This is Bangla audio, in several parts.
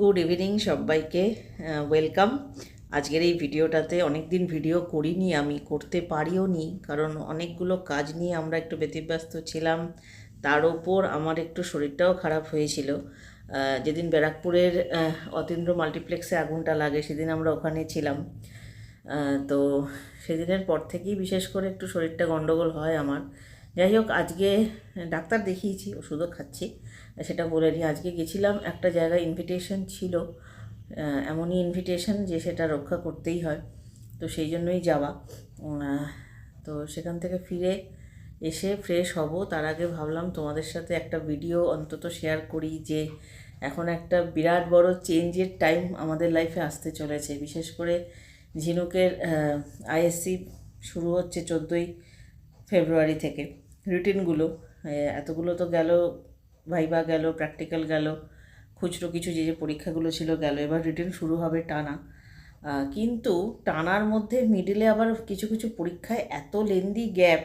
গুড ইভিনিং সবাইকে ওয়েলকাম আজকের এই ভিডিওটাতে অনেক দিন ভিডিও করিনি, আমি করতে পারিও নি, কারণ অনেকগুলো কাজ নিয়ে আমরা একটু ব্যতিব্যস্ত ছিলাম। তার ওপর আমার একটু শরীরটাও খারাপ হয়েছিল। যেদিন ব্যারাকপুরের অতীন্দ্র মাল্টিপ্লেক্সে আগুনটা লাগে, সেদিন আমরা ওখানে ছিলাম। তো সেদিনের পর থেকেই বিশেষ করে একটু শরীরটা গন্ডগোল হয় আমার। যাই হোক, আজকে ডাক্তার দেখিয়েছি, ওষুধও খাচ্ছি। সেটা বলে নিই আজকে গেছিলাম, একটা জায়গায় ইনভিটেশন ছিল। এমনই ইনভিটেশন যে সেটা রক্ষা করতেই হয়। তো সেই জন্যই যাওয়া। তো সেখান থেকে ফিরে এসে ফ্রেশ হব। তার আগে ভাবলাম তোমাদের সাথে একটা ভিডিও অন্তত শেয়ার করি যে এখন একটা বিরাট বড় চেঞ্জের টাইম আমাদের লাইফে আসতে চলেছে। বিশেষ করে ঝিনুকের আইএসসি শুরু হচ্ছে চোদ্দোই ফেব্রুয়ারি থেকে। রুটিনগুলো এতগুলো তো গেল ভাইবা গেল প্র্যাকটিক্যাল গেল, খুচরো কিছু যে যে পরীক্ষাগুলো ছিল গেল, এবার রিটেন শুরু হবে টানা। কিন্তু টানার মধ্যে মিডিলে আবার কিছু কিছু পরীক্ষায় এত লেন্দি গ্যাপ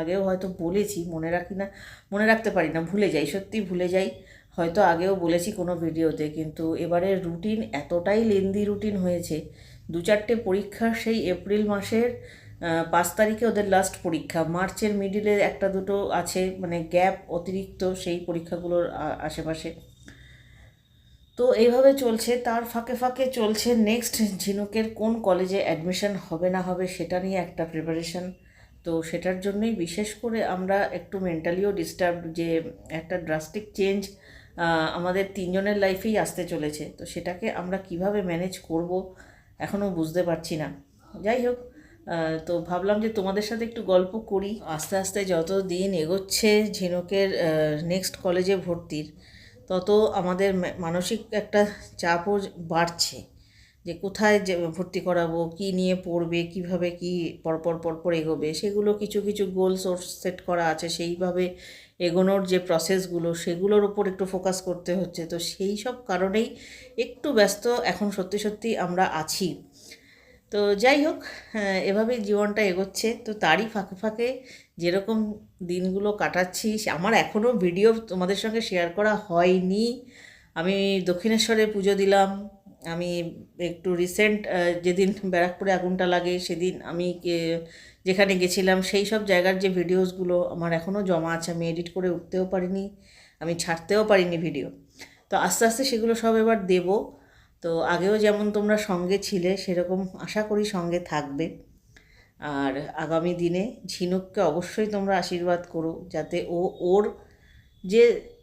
আগেও হয়তো বলেছি, মনে রাখি না, মনে রাখতে পারি না, ভুলে যাই, সত্যি ভুলে যাই, হয়তো আগেও বলেছি কোনো ভিডিওতে, কিন্তু এবারের রুটিন এতটাই লেন্দি রুটিন হয়েছে, দু চারটে পরীক্ষা সেই এপ্রিল মাসের পাঁচ তারিখে ওদের লাস্ট পরীক্ষা। মার্চের মিডিলে একটা দুটো আছে মানে গ্যাপ অতিরিক্ত সেই পরীক্ষাগুলোর আশেপাশে। তো এইভাবে চলছে। তার ফাঁকে ফাঁকে চলছে নেক্সট ঝিনুকের কোন কলেজে অ্যাডমিশন হবে না হবে সেটা নিয়ে একটা প্রিপারেশন তো সেটার জন্যই বিশেষ করে আমরা একটু মেন্টালিও ডিস্টার্ব যে একটা ড্রাস্টিক চেঞ্জ আমাদের তিনজনের লাইফেই আসতে চলেছে। তো সেটাকে আমরা কীভাবে ম্যানেজ করব এখনও বুঝতে পারছি না। যাই হোক তো ভাবলাম যে তোমাদের সাথে একটু গল্প করি। আস্তে আস্তে যত দিন এগোচ্ছে ঝিনুকের নেক্সট কলেজে ভর্তির, তত আমাদের মানসিক একটা চাপও বাড়ছে যে কোথায় যে ভর্তি করাবো, কি নিয়ে পড়বে, কীভাবে কি পরপর পরপর এগোবে, সেগুলো কিছু কিছু গোল সোর্স সেট করা আছে। সেইভাবে এগোনোর যে প্রসেসগুলো সেগুলোর উপর একটু ফোকাস করতে হচ্ছে। তো সেই সব কারণেই একটু ব্যস্ত এখন সত্যি সত্যি আমরা আছি। তো যাই হোক হ্যাঁ, এভাবেই জীবনটা এগোচ্ছে। তো তারই ফাঁকে ফাঁকে যেরকম দিনগুলো কাটাচ্ছি আমার এখনও ভিডিও তোমাদের সঙ্গে শেয়ার করা হয়নি। আমি দক্ষিণেশ্বরে পুজো দিলাম। আমি একটু রিসেন্ট যেদিন ব্যারাকপুরে আগুনটা লাগে সেদিন আমি যেখানে গেছিলাম সেই সব জায়গার যে ভিডিওসগুলো আমার এখনও জমা আছে আমি এডিট করে উঠতেও পারিনি আমি ছাড়তেও পারিনি ভিডিও তো আস্তে আস্তে সেগুলো সব এবার দেবো। তো আগেও যেমন তোমরা সঙ্গে ছিলে, সেরকম আশা করি সঙ্গে থাকবে। আর আগামী দিনে ঝিনুককে অবশ্যই তোমরা আশীর্বাদ করো, যাতে ও ওর যে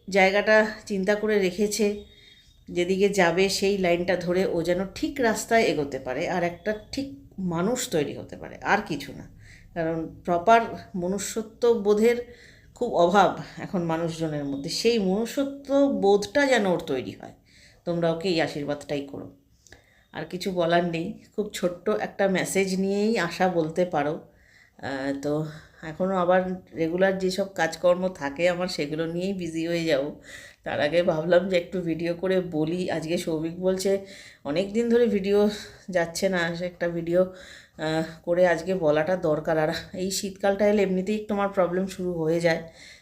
জায়গাটা চিন্তা করে রেখেছে, যেদিকে যাবে সেই লাইনটা ধরে ও যেন ঠিক রাস্তায় এগোতে পারে আর একটা ঠিক মানুষ তৈরি হতে পারে, আর কিছু না। কারণ প্রপার মনুষ্যত্ব বোধের খুব অভাব এখন মানুষজনের মধ্যে। সেই মনুষ্যত্ব বোধটা যেন ওর তৈরি হয়। তোমরা ওকে এই আশীর্বাদটাই করো। আর কিছু বলার নেই, খুব ছোট্ট একটা মেসেজ নিয়েই আশা বলতে পারো। তো এখনও আবার রেগুলার যেসব কাজকর্ম থাকে আমার, সেগুলো নিয়েই বিজি হয়ে যাব। তার আগে ভাবলাম যে একটু ভিডিও করে বলি। আজকে সৌভিক বলছে, অনেক দিন ধরে ভিডিও যাচ্ছে না একটা ভিডিও করে আজকে বলাটা দরকার। আর এই শীতকালটা এলে এমনিতেই তোমার প্রবলেম শুরু হয়ে যায়।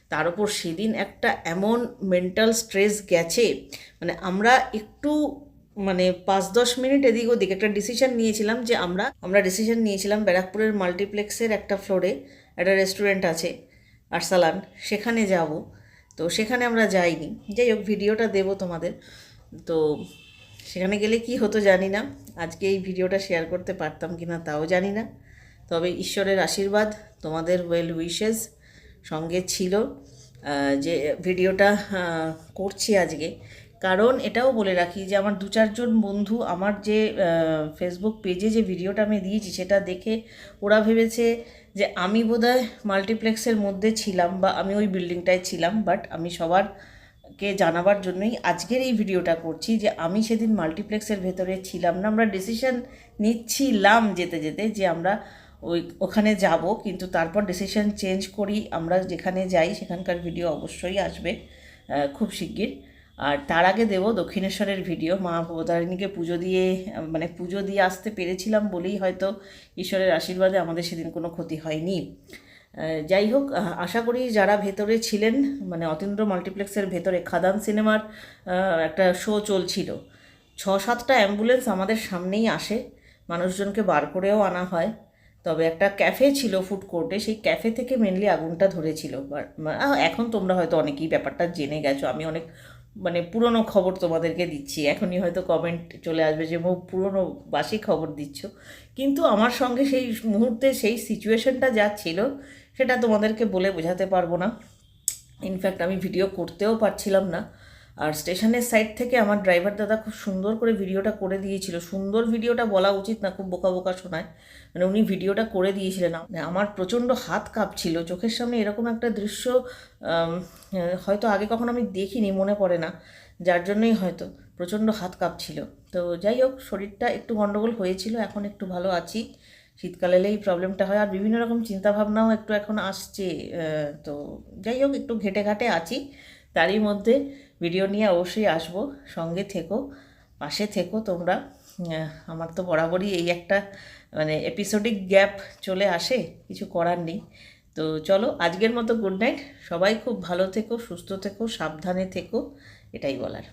তার উপর সেদিন একটা এমন মেন্টাল স্ট্রেস গেছে মানে আমরা একটু মানে পাঁচ দশ মিনিট এদিক ওদিক একটা ডিসিশন নিয়েছিলাম যে আমরা আমরা ডিসিশন নিয়েছিলাম ব্যারাকপুরের মাল্টিপ্লেক্সের একটা ফ্লোরে একটা রেস্টুরেন্ট আছে, আরসালান, সেখানে যাব। তো সেখানে আমরা যাইনি। যাই হোক ভিডিওটা দেবো তোমাদের। তো সেখানে গেলে কি হতো জানি না। আজকে এই ভিডিওটা শেয়ার করতে পারতাম কি না তাও জানি না। তবে ঈশ্বরের আশীর্বাদ, তোমাদের ওয়েল উইশেস সঙ্গে ছিল যে ভিডিওটা করছি আজকে। কারণ এটাও বলে রাখি যে আমার দু চারজন বন্ধু আমার যে ফেসবুক পেজে যে ভিডিওটা আমি দিয়েছি সেটা দেখে ওরা ভেবেছে যে আমি বোধহয় মাল্টিপ্লেক্সের মধ্যে ছিলাম বা আমি ওই বিল্ডিংটায় ছিলাম বাট আমি সবার কে জানাবার জন্যই আজকের এই ভিডিওটা করছি যে আমি সেদিন মাল্টিপ্লেক্সের ভেতরে ছিলাম না। আমরা ডিসিশন নিচ্ছিলাম যেতে যেতে যে আমরা ওই, ওখানে যাব, কিন্তু তারপর ডিসিশন চেঞ্জ করি, আমরা যেখানে যাই, সেখানকার ভিডিও অবশ্যই আসবে খুব শিগগির। আর তার আগে দেবো দক্ষিণেশ্বরের ভিডিও মা ভবতারিণীকে পুজো দিয়ে মানে পুজো দিয়ে আসতে পেরেছিলাম বলেই হয়তো ঈশ্বরের আশীর্বাদে আমাদের সেদিন কোনো ক্ষতি হয়নি। যাই হোক আশা করি যারা ভেতরে ছিলেন মানে অতীন্দ্র মাল্টিপ্লেক্সের ভেতরে খাদান সিনেমার একটা শো চলছিল। ছ সাতটা অ্যাম্বুলেন্স আমাদের সামনেই আসে, মানুষজনকে বার করেও আনা হয়। তবে একটা ক্যাফে ছিল ফুড কোর্টে সেই ক্যাফে থেকে মেনলি আগুনটা ধরেছিল। এখন তোমরা হয়তো অনেকেই ব্যাপারটা জেনে গেছো। আমি অনেক মানে পুরনো খবর তোমাদেরকে দিচ্ছি। এখনই হয়তো কমেন্ট চলে আসবে যে, মো, পুরনো বাসি খবর দিচ্ছ। কিন্তু আমার সঙ্গে সেই মুহূর্তে সেই সিচুয়েশনটা যা ছিল, সেটা তোমাদেরকে বলে বোঝাতে পারব না। ইনফ্যাক্ট আমি ভিডিও করতেও পারছিলাম না। আর স্টেশনের সাইড থেকে আমার ড্রাইভার দাদা খুব সুন্দর করে ভিডিওটা করে দিয়েছিল। সুন্দর ভিডিওটা বলা উচিত না, খুব বোকা বোকা শোনায়। মানে উনি ভিডিওটা করে দিয়েছিলেন। মানে আমার প্রচণ্ড হাত কাঁপছিল, চোখের সামনে এরকম একটা দৃশ্য হয়তো আগে কখনো আমি দেখিনি, মনে পড়ে না। যার জন্যই হয়তো প্রচণ্ড হাত কাঁপছিল। তো যাই হোক, শরীরটা একটু গণ্ডগোল হয়েছিল, এখন একটু ভালো আছি। শীতকালে এই প্রবলেমটা হয়, আর বিভিন্ন রকম চিন্তাভাবনাও একটু এখন আসছে তো যাই হোক, একটু ঘেটে ঘাটে আছি। তারই মধ্যে ভিডিও নিয়ে অবশ্যই আসব। সঙ্গে থেকো, পাশে থেকো তোমরা। আমার তো বরাবরই এই একটা মানে এপিসোডিক গ্যাপ চলে আসে, কিছু করার নেই। তো চলো, আজকের মতো গুড নাইট সবাই খুব ভালো থেকো, সুস্থ থেকো, সাবধানে থেকো, এটাই বলার।